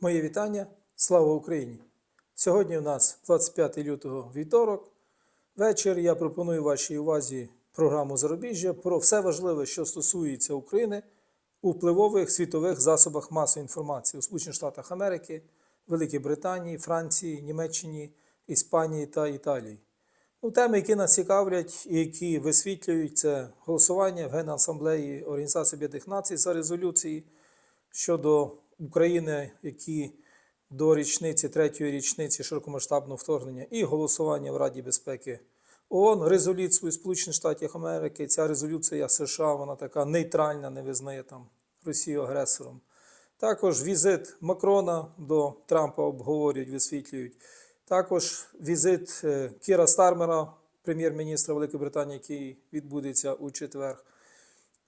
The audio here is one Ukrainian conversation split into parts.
Моє вітання. Слава Україні! Сьогодні у нас 25 лютого вівторок. Вечір я пропоную вашій увазі програму Зарубіжжя про все важливе, що стосується України у впливових світових засобах масової інформації у Сполучених Штатах Америки, Великій Британії, Франції, Німеччині, Іспанії та Італії. Ну, теми, які нас цікавлять і які висвітлюють, це голосування в Генасамблеї Організації Об'єднаних Націй за резолюції щодо України, які до річниці третьої річниці широкомасштабного вторгнення, і голосування в Раді безпеки ООН, резолюцію Сполучених Штатів Америки. Ця резолюція США, вона така нейтральна, не визнає там Росію агресором. Також візит Макрона до Трампа обговорюють, висвітлюють. Також візит е, Кіра Стармера, прем'єр-міністра Великої Британії, який відбудеться у четвер.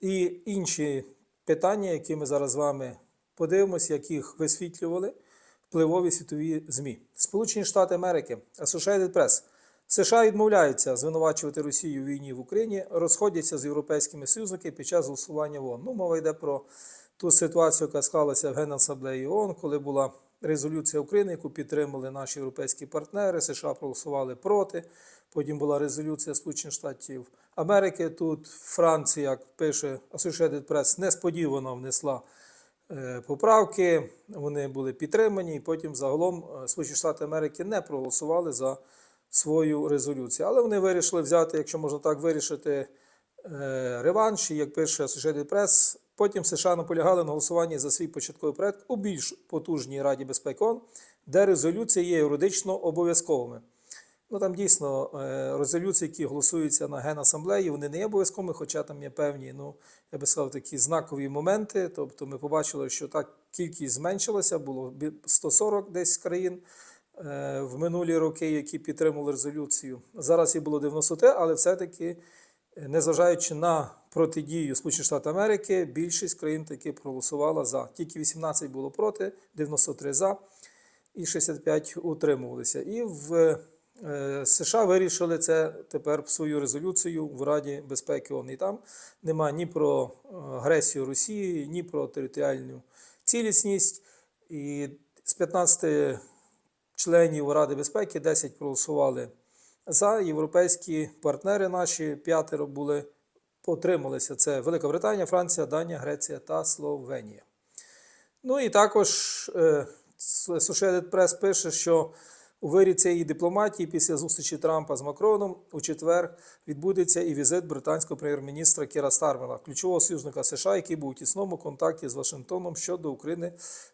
І інші питання, які ми зараз з вами подивимося, яких висвітлювали впливові світові ЗМІ. Сполучені Штати Америки, Associated Press. США відмовляються звинувачувати Росію у війні в Україні, розходяться з європейськими союзниками під час голосування в ООН. Ну, мова йде про ту ситуацію, яка склалася в Генасамблеї ООН, коли була резолюція України, яку підтримали наші європейські партнери. США проголосували проти. Потім була резолюція Сполучених Штатів Америки. Тут Франція, як пише Associated Press, несподівано внесла поправки. Вони були підтримані, і потім загалом е, Сполучені Штати Америки не проголосували за свою резолюцію. Але вони вирішили взяти, якщо можна так вирішити, е, реванш, і як пише Associated Press, потім США наполягали на голосуванні за свій початковий проект у більш потужній Раді безпеки ООН, де резолюції є юридично обов'язковими. Ну там дійсно е, резолюції, які голосуються на Генасамблеї, вони не є обов'язковими, хоча там є певні, ну я би сказав, такі знакові моменти. Тобто ми побачили, що так кількість зменшилася, було 140 десь країн е, в минулі роки, які підтримували резолюцію. Зараз їх було 93, але все-таки, е, незважаючи на протидію Сполучених Штатів Америки, більшість країн таки проголосувала за. Тільки 18 було проти, 93 за і 65 утримувалися. І в США вирішили це тепер в свою резолюцію в Раді безпеки ООН. І там нема ні про е, агресію Росії, ні про територіальну цілісність. І з 15 членів Ради безпеки 10 проголосували за. Європейські партнери наші п'ятеро були потрималися. Це Велика Британія, Франція, Данія, Греція та Словенія. Ну і також е, Associated Press пише, що у вирі цієї дипломатії після зустрічі Трампа з Макроном у четвер відбудеться і візит британського прем'єр-міністра Кіра Стармера, ключового союзника США, який був у тісному контакті з Вашингтоном щодо України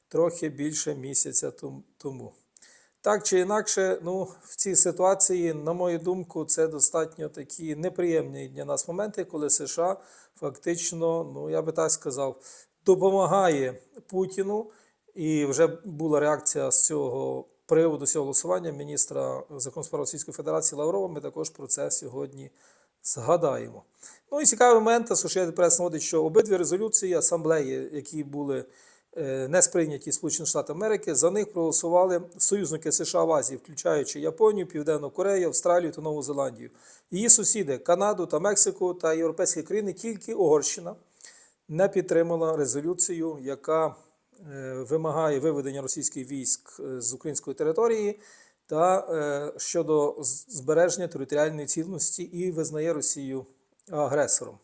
трохи більше місяця тому. Так чи інакше, ну, в цій ситуації, на мою думку, це достатньо такі неприємні для нас моменти, коли США фактично, ну я би так сказав, допомагає Путіну. І вже була реакція з цього приводу цього голосування міністра справ Російської Федерації Лаврова. Ми також про це сьогодні згадаємо. Ну і цікавий момент, Associated Press наводить, що обидві резолюції асамблеї, які були е, не сприйняті Сполучені Штати Америки, за них проголосували союзники США в Азії, включаючи Японію, Південну Корею, Австралію та Нову Зеландію. Її сусіди Канаду та Мексику та європейські країни, тільки Угорщина не підтримала резолюцію, яка вимагає виведення російських військ е, з української території та е, щодо збереження територіальної цілісності і визнає Росію агресором.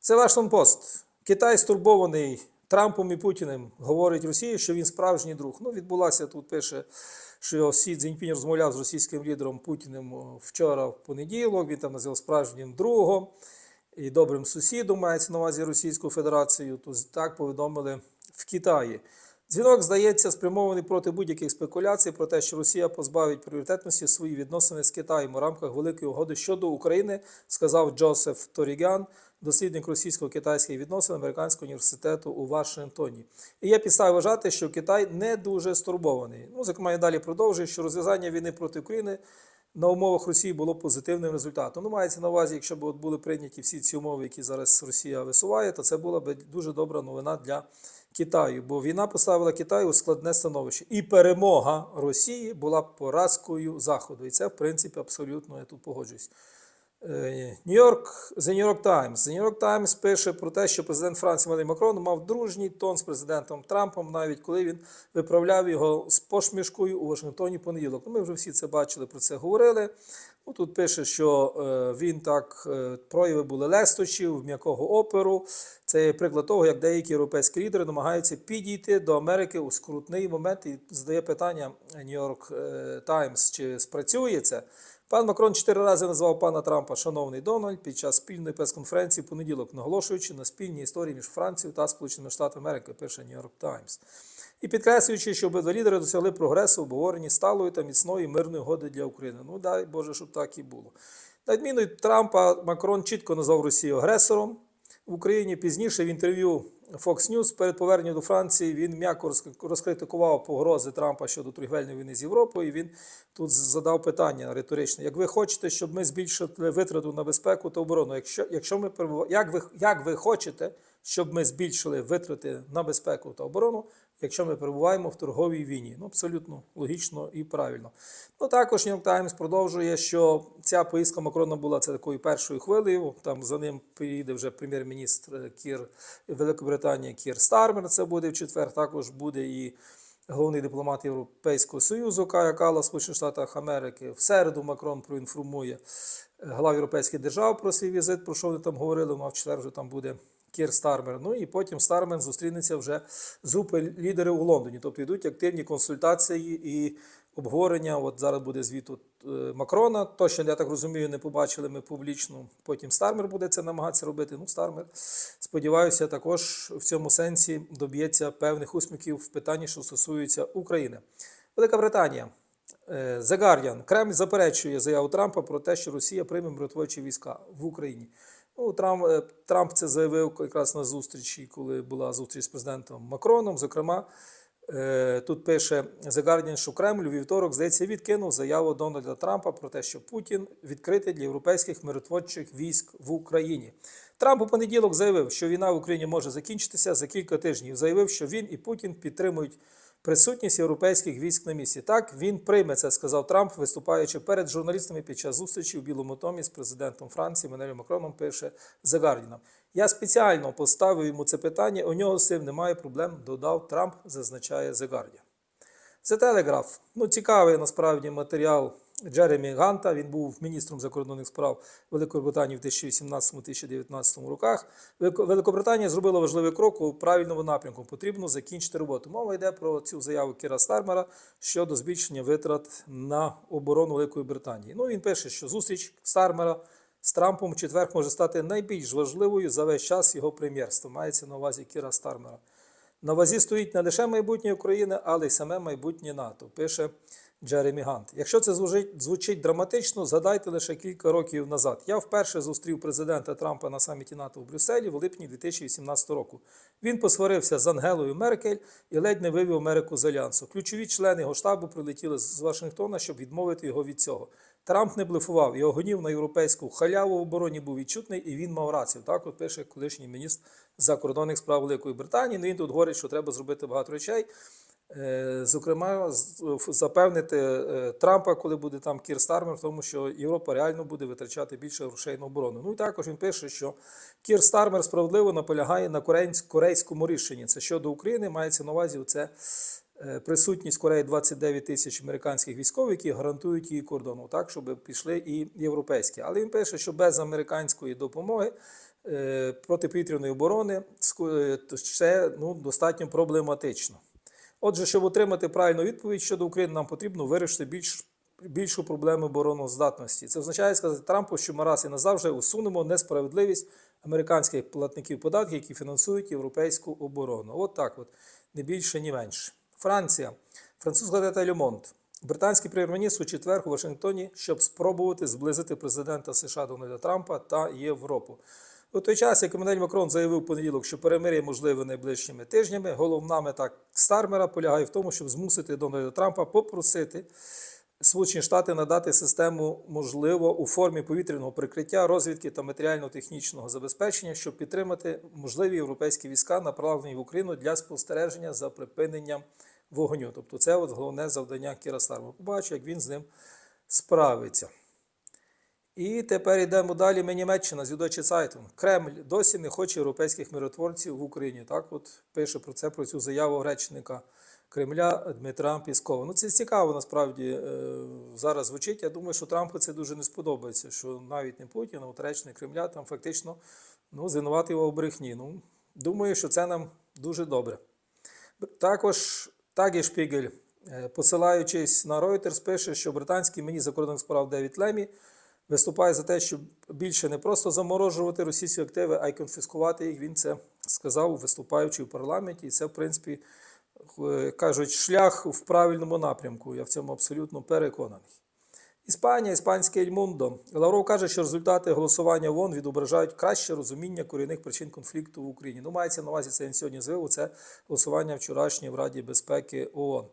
Це Вашингтон Пост. Китай стурбований Трампом і Путіним. Говорить Росії, що він справжній друг. Ну, відбулася тут, пише, що Сі Цзіньпінь розмовляв з російським лідером Путіним вчора в понеділок. Він там назвав справжнім другом і добрим сусідом, мається на увазі Російську Федерацію. То так повідомили в Китаї. Дзвінок, здається, спрямований проти будь-яких спекуляцій про те, що Росія позбавить пріоритетності свої відносини з Китаєм у рамках великої угоди щодо України, сказав Джозеф Торігян, дослідник російсько-китайських відносин Американського університету у Вашингтоні. І є підстави вважати, що Китай не дуже стурбований. Ну, зокрема, і далі продовжує, що розв'язання війни проти України на умовах Росії було позитивним результатом. Ну, мається на увазі, якщо б от були прийняті всі ці умови, які зараз Росія висуває, то це була б дуже добра новина для Китаю, бо війна поставила Китай у складне становище. І перемога Росії була поразкою Заходу. І це, в принципі, абсолютно я тут погоджуюсь. Е, Нью-Йорк, The New York Times. The New York Times пише про те, що президент Франції Еммануель Макрон мав дружній тон з президентом Трампом, навіть коли він виправляв його з посмішкою у Вашингтоні понеділок. Ну, ми вже всі це бачили, про це говорили. Ну, тут пише, що е, він так е, прояви були лестощів, м'якого оперу. Це є приклад того, як деякі європейські лідери намагаються підійти до Америки у скрутний момент і задає питання Нью-Йорк Таймс, чи спрацює це. Пан Макрон чотири рази назвав пана Трампа шановний Дональд під час спільної прес-конференції в понеділок, наголошуючи на спільній історії між Францією та Сполученими Штатами Америки, пише Нью-Йорк Таймс. І підкреслюючи, що обидва лідери досягли прогресу в обговоренні сталої та міцної мирної угоди для України. Ну дай Боже, щоб так і було. На відміну від Трампа, Макрон чітко назвав Росію агресором в Україні. Пізніше в інтерв'ю Fox News перед поверненням до Франції він м'яко розк- розкритикував погрози Трампа щодо торгівельної війни з Європою. І він тут задав питання риторичне: як ви хочете, щоб ми збільшили витрату на безпеку та оборону? Якщо, якщо ми як ви, як ви хочете, щоб ми збільшили витрати на безпеку та оборону, якщо ми перебуваємо в торговій війні? Ну, абсолютно логічно і правильно. Ну також New York Times продовжує, що ця поїздка Макрона була це такою першою хвилею. Там за ним приїде вже прем'єр-міністр Кір Великобританії Кір Стармер. Це буде в четвер. Також буде і головний дипломат Європейського Союзу Кая Кала Сполучених Штатах Америки. В середу Макрон проінформує глав європейських держав про свій візит, про що вони там говорили. Ну а в четвер вже там буде. Кір Стармер. Ну і потім Стармен зустрінеться вже з групою лідерів у Лондоні. Тобто йдуть активні консультації і обговорення. От зараз буде звіт от, е, Макрона. Точно, я так розумію, не побачили ми публічно. Потім Стармер буде це намагатися робити. Ну, Стармер, сподіваюся, також в цьому сенсі доб'ється певних успіхів в питанні, що стосуються України. Велика Британія. Е, The Guardian. Кремль заперечує заяву Трампа про те, що Росія прийме миротворчі війська в Україні. Ну, Трамп, е, Трамп це заявив якраз на зустрічі, коли була зустріч з президентом Макроном. Зокрема, е, тут пише The Guardian, що Кремль у вівторок, здається, відкинув заяву Дональда Трампа про те, що Путін відкритий для європейських миротворчих військ в Україні. Трамп у понеділок заявив, що війна в Україні може закінчитися за кілька тижнів. Заявив, що він і Путін підтримують присутність європейських військ на місці. Так він прийме це, сказав Трамп, виступаючи перед журналістами під час зустрічі у Білому домі з президентом Франції Менелем Макроном. Пише The Guardian. Я спеціально поставив йому це питання. У нього з цим немає проблем. Додав Трамп, зазначає The Guardian. The Telegraph. Ну, цікавий насправді матеріал Джеремі Ганта. Він був міністром закордонних справ Великої Британії в 2018-2019 роках. Великобританія зробила важливий крок у правильному напрямку. Потрібно закінчити роботу. Мова йде про цю заяву Кіра Стармера щодо збільшення витрат на оборону Великої Британії. Ну він пише, що зустріч Стармера з Трампом в четвер може стати найбільш важливою за весь час його прем'єрства. Мається на увазі Кіра Стармера. На вазі стоїть не лише майбутнє України, але й саме майбутнє НАТО, пише Джеремі Гант. Якщо це звучить, звучить драматично, згадайте лише кілька років назад. Я вперше зустрів президента Трампа на саміті НАТО в Брюсселі в липні 2018 року. Він посварився з Ангелою Меркель і ледь не вивів Америку з альянсу. Ключові члени його штабу прилетіли з Вашингтона, щоб відмовити його від цього. Трамп не блефував, його гнів на європейську халяву в обороні був відчутний, і він мав рацію. Так от пише колишній міністр закордонних справ Великої Британії. Ну, він тут говорить, що треба зробити багато речей. Е, Зокрема, запевнити е, Трампа, коли буде там Кір Стармер, в тому, що Європа реально буде витрачати більше грошей на оборону. Ну і також він пише, що Кір Стармер справедливо наполягає на корейсь- корейському рішенні. Це щодо України мається на увазі це присутність Кореї 29 тисяч американських військових, які гарантують її кордону, так щоб пішли і європейські. Але він пише, що без американської допомоги е, протиповітряної оборони е, це ну, достатньо проблематично. Отже, щоб отримати правильну відповідь щодо України, нам потрібно вирішити більш, більшу проблему обороноздатності. Це означає сказати Трампу, що ми раз і назавжди усунемо несправедливість американських платників податків, які фінансують європейську оборону. От так от, не більше, ні менше. Франція. Французька газета Le. Британський прем'єр-міністр у четвер у Вашингтоні, щоб спробувати зблизити президента США Дональда Трампа та Європу. У той час, як Еммануель Макрон заявив понеділок, що перемир'я можливе найближчими тижнями, головна мета Стармера полягає в тому, щоб змусити Дональда Трампа попросити Сполучені Штати надати систему можливо у формі повітряного прикриття, розвідки та матеріально-технічного забезпечення, щоб підтримати можливі європейські війська, направлені в Україну для спостереження за припиненням вогню. Тобто, це от головне завдання Кіра Стармера. Побачу, як він з ним справиться. І тепер йдемо далі. Ми Німеччина, Зюдочі Цайтун. Кремль досі не хоче європейських миротворців в Україні. Так от пише про це, про цю заяву речника Кремля Дмитра Піскова. Ну це цікаво насправді е, зараз звучить. Я думаю, що Трампу це дуже не сподобається, що навіть не Путін, а от речник Кремля там фактично ну, звинуватив його в брехні. Ну, думаю, що це нам дуже добре. Також Тагі Шпігель, е, посилаючись на Reuters, пише, що британський міністр закордонних справ Девід Лемі виступає за те, щоб більше не просто заморожувати російські активи, а й конфіскувати їх. Він це сказав, виступаючи в парламенті. І це, в принципі, е, кажуть, шлях в правильному напрямку. Я в цьому абсолютно переконаний. Іспанія, іспанське Ельмундо. Лавров каже, що результати голосування ООН відображають краще розуміння корінних причин конфлікту в Україні. Ну, мається на увазі, це він сьогодні заявив, це голосування вчорашнє в Раді безпеки ООН.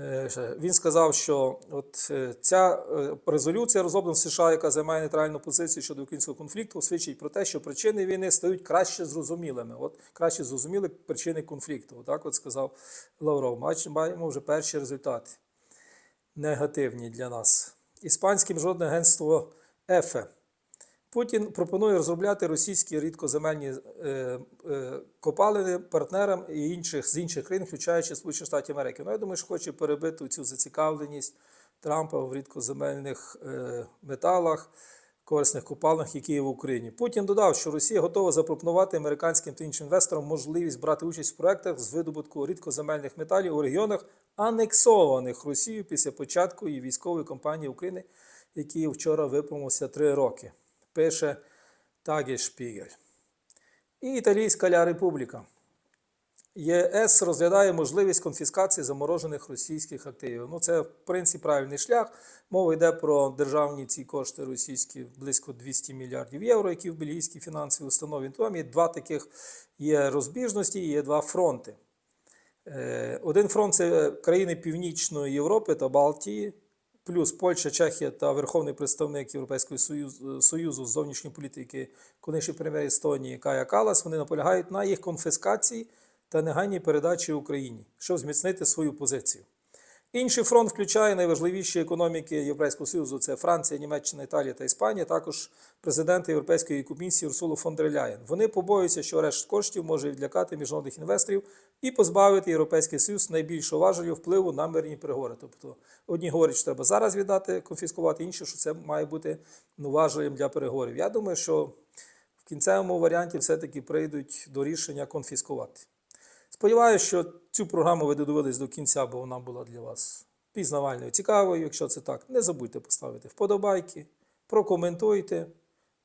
Е, Він сказав, що от е, ця е, резолюція розроблена США, яка займає нейтральну позицію щодо українського конфлікту, свідчить про те, що причини війни стають краще зрозумілими. От краще зрозуміли причини конфлікту. Так от сказав Лавров. Маємо вже перші результати негативні для нас. Іспанське міжнародне агентство ЕФЕ. Путін пропонує розробляти російські рідкоземельні е, е, копалини партнерам і інших з інших країн, включаючи Сполучені Штати Америки. Ну, я думаю, що хоче перебити цю зацікавленість Трампа в рідкоземельних е, металах, корисних копалинах, які є в Україні. Путін додав, що Росія готова запропонувати американським та іншим інвесторам можливість брати участь в проектах з видобутку рідкоземельних металів у регіонах, анексованих Росією після початку її військової кампанії України, який вчора виповнився три роки. Пише Тагешпігель. І Італійська Ля Републіка. ЄС розглядає можливість конфіскації заморожених російських активів. Ну, це, в принципі, правильний шлях. Мова йде про державні ці кошти російські близько 200 мільярдів євро, які в бельгійській фінансовій установі. Там є два таких є розбіжності, є два фронти. Е, Один фронт це країни Північної Європи та Балтії, плюс Польща, Чехія та Верховний представник Європейського Союзу, Союзу з зовнішньої політики, колишній прем'єр Естонії Кая Калас. Вони наполягають на їх конфіскації та негайній передачі Україні, щоб зміцнити свою позицію. Інший фронт включає найважливіші економіки Європейського Союзу: це Франція, Німеччина, Італія та Іспанія, також президента Європейської комісії Урсулу фон дер Ляєн. Вони побоюються, що арешт коштів може відлякати міжнародних інвесторів і позбавити Європейський Союз найбільшого важелю впливу на мирні переговори. Тобто одні говорять, що треба зараз віддати, конфіскувати, інші, що це має бути ну, важелем для переговорів. Я думаю, що в кінцевому варіанті все-таки прийдуть до рішення конфіскувати. Сподіваюся, що цю програму ви додивились до кінця, бо вона була для вас пізнавальною, цікавою. Якщо це так, не забудьте поставити вподобайки, прокоментуйте.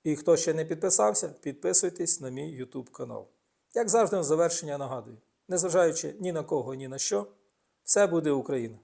І хто ще не підписався, підписуйтесь на мій YouTube канал. Як завжди, на завершення нагадую, незважаючи ні на кого, ні на що, все буде Україна.